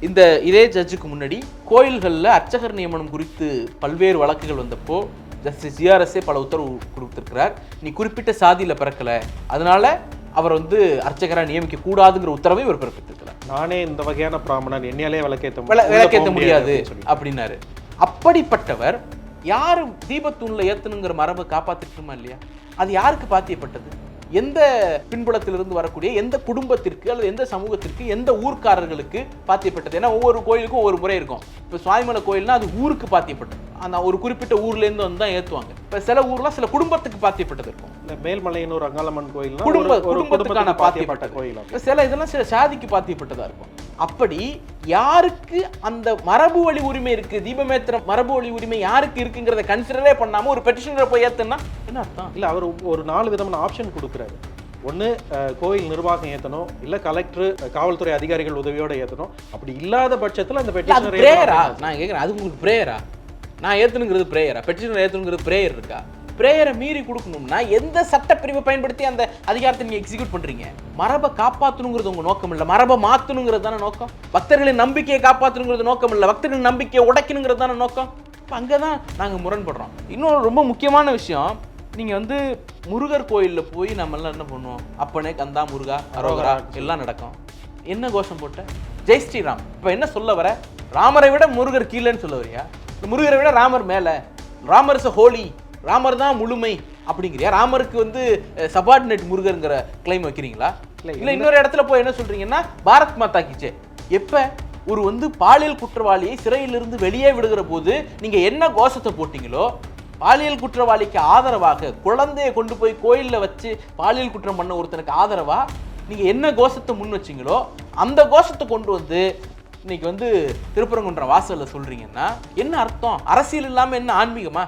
இந்த இதே ஜட்ஜுக்கு முன்னாடி கோயில்களில் அர்ச்சகர் நியமனம் குறித்து பல்வேறு வழக்குகள் வந்தப்போ ஜஸ்டிஸ் ஜிஆர்எஸ்ஏ பல உத்தரவு கொடுத்திருக்கிறார். நீ குறிப்பிட்ட சாதியில் பிறக்கல. அதனால அவர் வந்து அர்ச்சகராக நியமிக்க கூடாதுங்கிற உத்தரவை இவர் பிறப்பித்திருக்கிறார். நானே இந்த வகையான பிராமணன் என்னையாலே விளக்கேத்த விள- உள்ள விளக்கேத்த போக முடியாது. அப்படின்னாரு. அப்படிப்பட்டவர் யாரு தீபத்தூண்ல ஏத்தணுங்கிற மரபை காப்பாத்திட்டுமா இல்லையா? அது யாருக்கு பாத்தியப்பட்டது? எந்த பின்புலத்திலிருந்து வரக்கூடிய எந்த குடும்பத்திற்கு அல்லது எந்த சமூகத்திற்கு எந்த ஊர்க்காரர்களுக்கு பாத்தியப்பட்டது? ஏன்னா ஒவ்வொரு கோயிலுக்கும் ஒவ்வொரு முறை இருக்கும். இப்போ சுவாமிமலை கோயில்னா அது ஊருக்கு பாத்தியப்பட்டது. அந்த ஒரு குறிப்பிட்ட ஊர்ல இருந்து வந்து தான் ஏத்துவாங்க. இப்போ சில ஊர்லாம் சில குடும்பத்துக்கு பாத்தியப்பட்டது இருக்கும். இந்த மேல்மலையனூர் அங்காளம்மன் கோயில்னா குடும்ப ஒரு- ஒரு குடும்பத்துக்கான குடும்பத்துக்கு பாத்தியப்பட்ட கோயில் சில இதெல்லாம் சில சாதிக்கு பாத்தியப்பட்டதா இருக்கும். அப்படி யாருக்கு அந்த மரபு வழி உரிமை இருக்கு? தீபமேத்திர மரபு வழி உரிமை யாருக்கு இருக்குங்கிறத கன்சிடரே பண்ணாம ஒரு பெட்டிஷனரை போய் ஏத்துனா என்ன அர்த்தம்? இல்ல அவர் ஒரு நாலு விதமான ஆப்ஷன் கொடுக்குறாரு. ஒன்று கோயில் நிர்வாகம் ஏற்றணும் இல்லை கலெக்டர் காவல்துறை அதிகாரிகள் உதவியோட ஏற்றணும் அப்படி இல்லாத பட்சத்தில் அந்த பெட்டிஷனர் பிரேயரா நான் கேக்குறேன் அது உங்களுக்கு பிரேயரா நான் ஏத்துனுங்கிறது பிரேயரா பெட்டிஷனர் ஏத்துனுங்கிறது பிரேயர் இருக்கா? பிரேயரை மீறி கொடுக்கணும்னா எந்த சட்டப்பிரிவை பயன்படுத்தி அந்த அதிகாரத்தை நீங்கள் எக்ஸிக்யூட் பண்ணுறீங்க மரபை காப்பாற்றணுங்கிறது உங்கள் நோக்கம் இல்லை. மரபை மாற்றணுங்கிறது தானே நோக்கம்? பக்தர்களின் நம்பிக்கையை காப்பாற்றணுங்கிறது நோக்கம் இல்லை. பக்தர்களின் நம்பிக்கையை உடைக்கணுங்கிறது தானே நோக்கம்? இப்போ அங்கே தான் நாங்கள் முரண்படுறோம். இன்னொரு ரொம்ப முக்கியமான விஷயம் நீங்கள் வந்து முருகர் கோயிலில் போய் நம்மளாம் என்ன பண்ணுவோம்? அப்பனே கந்தா முருகா அரோகரா எல்லாம் நடக்கும். என்ன கோஷம் போட்ட? ஜெய் ஸ்ரீராம். இப்போ என்ன சொல்ல வர? ராமரை விட முருகர் கீழேன்னு சொல்ல வரியா? முருகரை விட ராமர் மேலே. ராமர் இஸ் ஹோலி ராமர் தான் முழுமை அப்படிங்கிறியா? ராமருக்கு வந்து சபார்டினேட் முருகருங்கிற கிளைம் வைக்கிறீங்களா? இல்ல, இன்னொரு இடத்துல போய் என்ன சொல்றீங்கன்னா பாரத் மாதா கிச்சே எப்ப? ஒரு வந்து பாலியல் குற்றவாளியை சிறையிலிருந்து வெளியே விடுகிற போது நீங்க என்ன கோஷத்தை போட்டீங்களோ பாலியல் குற்றவாளிக்கு ஆதரவாக குழந்தையை கொண்டு போய் கோயில்ல வச்சு பாலியல் குற்றம் பண்ண ஒருத்தனுக்கு ஆதரவா? நீங்க என்ன கோஷத்தை முன் வச்சீங்களோ அந்த கோஷத்தை கொண்டு வந்து இன்னைக்கு வந்து திருப்பரங்குன்றம் வாசல்ல சொல்றீங்கன்னா என்ன அர்த்தம்? அரசியல் இல்லாம என்ன ஆன்மீகமா?